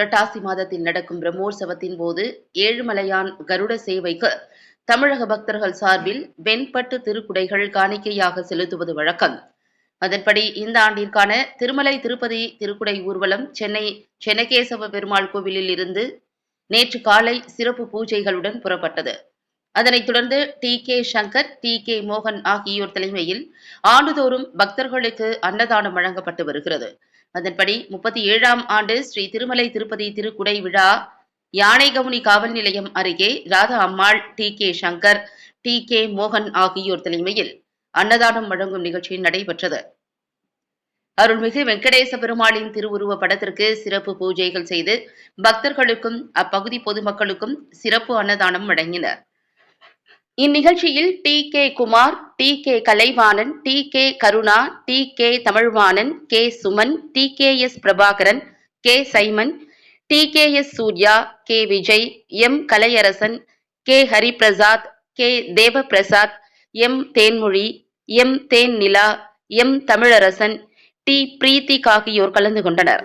புரட்டாசி மாதத்தில் நடக்கும் பிரம்மோற்சவத்தின் போது ஏழுமலையான் கருட சேவைக்கு தமிழக பக்தர்கள் சார்பில் வெண்பட்டு திருக்குடைகள் காணிக்கையாக செலுத்துவது வழக்கம். அதன்படி இந்த ஆண்டிற்கான திருமலை திருப்பதி திருக்குடை ஊர்வலம் சென்னை சென்னகேசவ பெருமாள் கோவிலில் இருந்து நேற்று காலை சிறப்பு பூஜைகளுடன் புறப்பட்டது. அதனைத் தொடர்ந்து T K Shankar T K மோகன் ஆகியோர் தலைமையில் ஆண்டுதோறும் பக்தர்களுக்கு அன்னதானம் வழங்கப்பட்டு வருகிறது. அதன்படி முப்பத்தி ஏழாம் ஆண்டு ஸ்ரீ திருமலை திருப்பதி திருக்குடை விழா யானைகவுனி காவல் நிலையம் அருகே Radha Ammal T K Shankar T K மோகன் ஆகியோர் தலைமையில் அன்னதானம் வழங்கும் நிகழ்ச்சி நடைபெற்றது. அருள்மிகு வெங்கடேச பெருமாளின் திருவுருவ படத்திற்கு சிறப்பு பூஜைகள் செய்து பக்தர்களுக்கும் அப்பகுதி பொதுமக்களுக்கும் சிறப்பு அன்னதானம் வழங்கினர். இந்நிகழ்ச்சியில் T K Kumar T K Kalaivanan T K Karuna T K Tamilvanan K Suman T K S Prabhakaran K Simon T K S Surya K Vijay M Kalaiyarasan K Hariprasad K Devaprasad M Thenmozhi M Thennila M Tamilarasan T Preethik ஆகியோர் கலந்து கொண்டனர்.